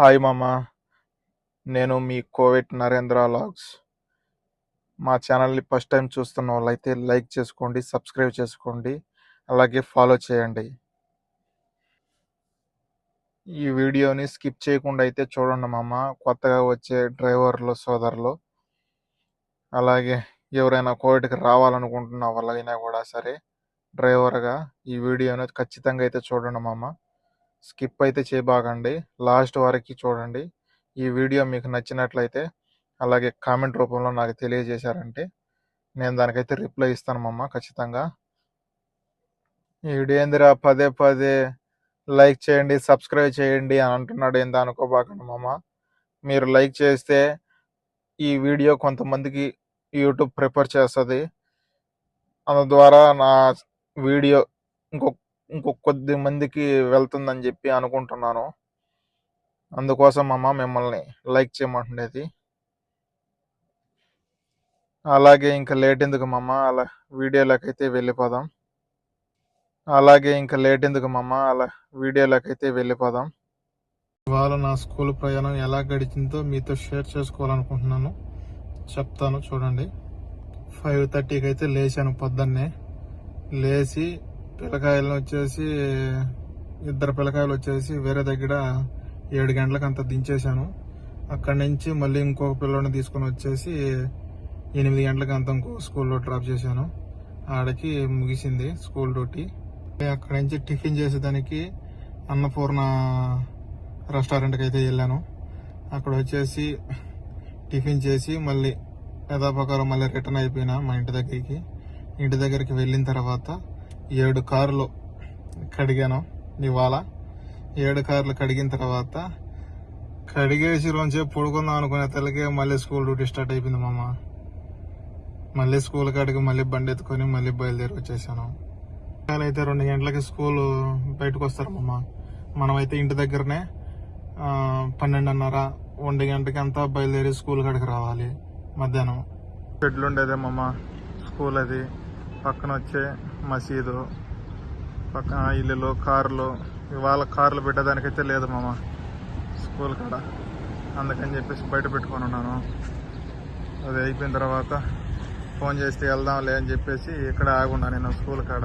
Hi మామ. నేను మీ Covid Narendra logs. మా ఛానల్ని ఫస్ట్ టైం చూస్తున్న వాళ్ళైతే లైక్ చేసుకోండి సబ్స్క్రైబ్ చేసుకోండి అలాగే ఫాలో చేయండి. ఈ వీడియోని స్కిప్ చేయకుండా అయితే చూడండి మామ. కొత్తగా వచ్చే డ్రైవర్లు సోదరులు అలాగే ఎవరైనా కోవిడ్కి రావాలనుకుంటున్న వాళ్ళైనా కూడా సరే డ్రైవర్గా ఈ వీడియోని ఖచ్చితంగా అయితే చూడండి మామ. స్కిప్ అయితే చేయబాకండి. లాస్ట్ వరకు చూడండి. ఈ వీడియో మీకు నచ్చినట్లయితే అలాగే కామెంట్ రూపంలో నాకు తెలియజేశారంటే నేను దానికైతే రిప్లై ఇస్తాను మమ్మ ఖచ్చితంగా. ఈడేందిరా వీడియో ఏందిరా? పదే పదే లైక్ చేయండి సబ్స్క్రైబ్ చేయండి అని అంటున్నాడు ఏంది అనుకోబాకండి మమ్మ మీరు లైక్ చేస్తే ఈ వీడియో కొంతమందికి యూట్యూబ్ ప్రిఫర్ చేస్తుంది. అందు ద్వారా నా వీడియో ఇంకొక ఇంకొక కొద్ది మందికి వెళ్తుందని చెప్పి అనుకుంటున్నాను. అందుకోసం అమ్మ మిమ్మల్ని లైక్ చేయమంటుండేది అలాగే ఇంకా లేట్ ఎందుకు మమ్మ అలా వీడియోలోకైతే వెళ్ళిపోదాం. అలాగే ఇంకా లేట్ ఎందుకు మమ్మ అలా వీడియోలోకైతే వెళ్ళిపోదాం. ఇవాళ నా స్కూల్ ప్రయాణం ఎలా గడిచిందో మీతో షేర్ చేసుకోవాలనుకుంటున్నాను. చెప్తాను చూడండి. ఫైవ్ థర్టీకి అయితే లేచాను పొద్దున్నే. లేచి పిల్లకాయలను వచ్చేసి ఇద్దరు పిల్లకాయలు వచ్చేసి వేరే దగ్గర ఏడు గంటలకు అంత దించేశాను. అక్కడి నుంచి మళ్ళీ ఇంకొక పిల్లోని తీసుకొని వచ్చేసి ఎనిమిది గంటలకు అంత ఇంకో స్కూల్లో డ్రాప్ చేశాను. ఆడకి ముగిసింది స్కూల్ డ్యూటీ. అక్కడి నుంచి టిఫిన్ చేసేదానికి అన్నపూర్ణ రెస్టారెంట్కి అయితే వెళ్ళాను. అక్కడ వచ్చేసి టిఫిన్ చేసి మళ్ళీ యథాప్రకారం మళ్ళీ రిటర్న్ అయిపోయినా మా ఇంటి దగ్గరికి. ఇంటి దగ్గరికి వెళ్ళిన తర్వాత ఏడు కార్లు కడిగాను ఇవాళ. ఏడు కార్లు కడిగిన తర్వాత కడిగేసి రోజు పడుకుందాం అనుకునే తలకే మళ్ళీ స్కూల్ డ్యూటీ స్టార్ట్ అయిపోయింది మామ. మళ్ళీ స్కూల్ కాడికి మళ్ళీ బండి ఎత్తుకొని మళ్ళీ బయలుదేరి వచ్చేసాను. అయితే రెండు గంటలకి స్కూల్ బయటకు వస్తారు మామ. మనమైతే ఇంటి దగ్గరనే పన్నెండున్నర ఒంటి గంటకి అంతా బయలుదేరి స్కూల్ కాడికి రావాలి. మధ్యాహ్నం. షెడ్లు ఉండేదే మామ స్కూల్ అది. పక్కన వచ్చే మసీదు పక్కన ఇల్లులు కార్లు. ఇవాళ కార్లు పెట్టేదానికైతే లేదు మామ. స్కూల్ కాడ. అందుకని చెప్పేసి బయట పెట్టుకొని ఉన్నాను. అది అయిపోయిన తర్వాత ఫోన్ చేస్తే వెళ్దాంలే అని చెప్పేసి ఇక్కడ ఆగున్నా నేను స్కూల్ కాడ.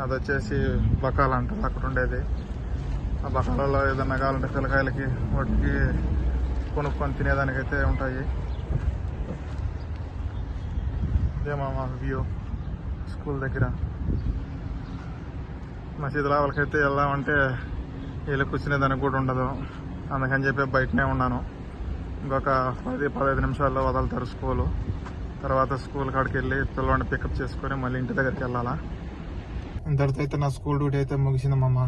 అది వచ్చేసి బకాలు అంటారు అక్కడ ఉండేది. ఆ బకాలలో ఏదన్నా కావాలంటే పిల్లకాయలకి వాటికి కొనుక్కొని తినేదానికైతే ఉంటాయి. ఇదే మామ వ్యూ స్కూల్ దగ్గర. మసీదు లోపలికైతే వెళ్దామంటే వీళ్ళు కూర్చునేదానికి కూడా ఉండదు. అందుకని చెప్పి బయటనే ఉన్నాను. ఇంకొక పది పదహైదు నిమిషాల్లో వదులుతారు స్కూలు. తర్వాత స్కూల్ కాడికి వెళ్ళి పిల్లవాడిని పికప్ చేసుకొని మళ్ళీ ఇంటి దగ్గరికి వెళ్ళాలా? ఇంతటితో అయితే నా స్కూల్ డ్యూటీ అయితే ముగిసింది మమ్మ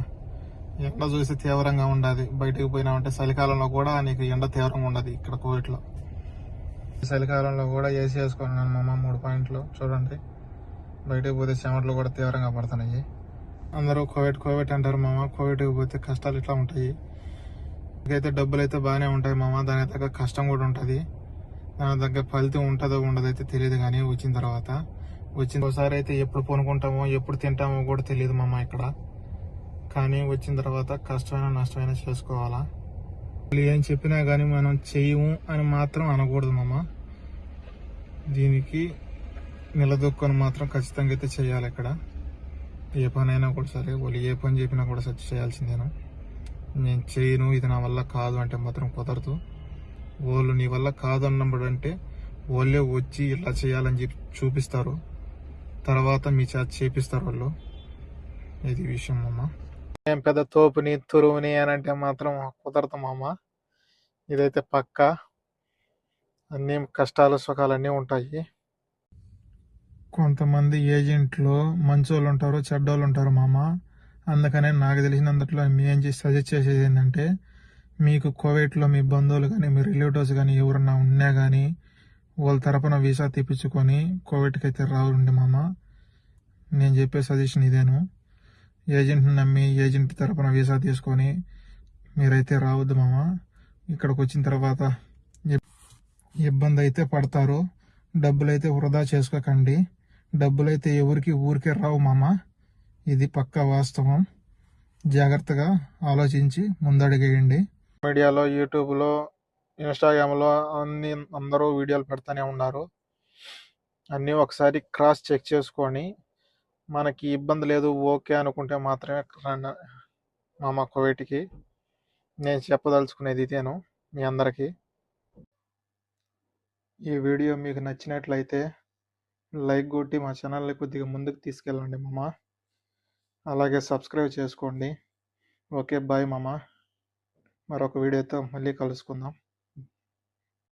ఎండ చూసి తీవ్రంగా ఉండదు బయటకు పోయినామంటే చలికాలంలో కూడా నీకు ఎండ తీవ్రంగా ఉండదు ఇక్కడ కోవిడ్లో. చలికాలంలో కూడా ఏసీ వేసుకున్నాను మామ మూడు పాయింట్లు. చూడండి. బయటకు పోతే చెమటలు కూడా తీవ్రంగా పడుతున్నాయి. అందరూ కోవిడ్ కోవిడ్ అంటారు మామ. కోవిడ్కి పోతే కష్టాలు ఇట్లా ఉంటాయి? అయితే డబ్బులు అయితే బాగానే ఉంటాయి మామ. దాని తగ్గ కష్టం కూడా ఉంటుంది. దాని తగ్గ ఫలితం ఉంటుందో ఉండదో అయితే తెలియదు కానీ వచ్చిన తర్వాత. వచ్చిన ఒకసారి అయితే ఎప్పుడు కొనుక్కుంటామో ఎప్పుడు తింటామో కూడా తెలియదు మామ ఇక్కడ. కానీ వచ్చిన తర్వాత కష్టమైన నష్టమైన చేసుకోవాలా? ఏం చెప్పినా కానీ మనం చెయ్యము అని మాత్రం అనకూడదు మామ. దీనికి నిలదొక్కుని మాత్రం ఖచ్చితంగా అయితే చేయాలి ఇక్కడ. ఏ పని అయినా కూడా సరే వాళ్ళు ఏ పని చెప్పినా కూడా సచ్చి చేయాల్సిందేను? నేను చేయను ఇది నా వల్ల కాదు అంటే మాత్రం కుదరదు. వాళ్ళు నీ వల్ల కాదు అన్నప్పుడు అంటే వాళ్ళే వచ్చి ఇలా చేయాలని చెప్పి చూపిస్తారు. తర్వాత మీ చేత చేపిస్తారు వాళ్ళు. ఇది విషయం అమ్మ. నేను పెద్ద తోపుని తురువుని అని అంటే మాత్రం కుదరదు మామ. ఇదైతే పక్క. అన్ని కష్టాలు సుఖాలు అన్నీ ఉంటాయి. కొంతమంది ఏజెంట్లు మంచోళ్ళు ఉంటారు చెడ్డోళ్ళు ఉంటారు మామ? అందుకనే నాకు తెలిసినంతట్లో నేను చేసి సజెస్ట్ చేసేది ఏంటంటే మీకు కోవిడ్లో మీ బంధువులు కానీ మీ రిలేటివ్స్ కానీ ఎవరన్నా ఉన్నా కానీ వాళ్ళ తరపున వీసా తెప్పించుకొని కోవిడ్కి అయితే రావుండి మామ. నేను చెప్పే సజెషన్ ఇదేను. ఏజెంట్ని నమ్మి ఏజెంట్ తరపున వీసా తీసుకొని మీరైతే రావద్దు మామ. ఇక్కడికి వచ్చిన తర్వాత ఇబ్బంది అయితే పడతారు. డబ్బులు అయితే వృధా చేసుకోకండి. డబ్బులు అయితే ఎవరికి ఊరికే రావు మామ. ఇది పక్కా వాస్తవం. జాగ్రత్తగా ఆలోచించి ముందడిగేయండి. మీడియాలో యూట్యూబ్లో ఇన్స్టాగ్రామ్లో అన్ని అందరూ వీడియోలు పెడతానే ఉన్నారు. అన్నీ ఒకసారి క్రాస్ చెక్ చేసుకొని మనకి ఇబ్బంది లేదు ఓకే అనుకుంటే మాత్రమే రండి మామ కువైట్కి. నేను చెప్పదలుచుకునేది ఇదేను మీ అందరికీ. ఈ వీడియో మీకు నచ్చినట్లయితే లైక్ కొట్టి మా ఛానల్ని కొద్దిగా ముందుకు తీసుకెళ్ళండి మామ. అలాగే సబ్స్క్రైబ్ చేసుకోండి. ఓకే బాయ్ మామ. మరొక వీడియోతో మళ్ళీ కలుసుకుందాం.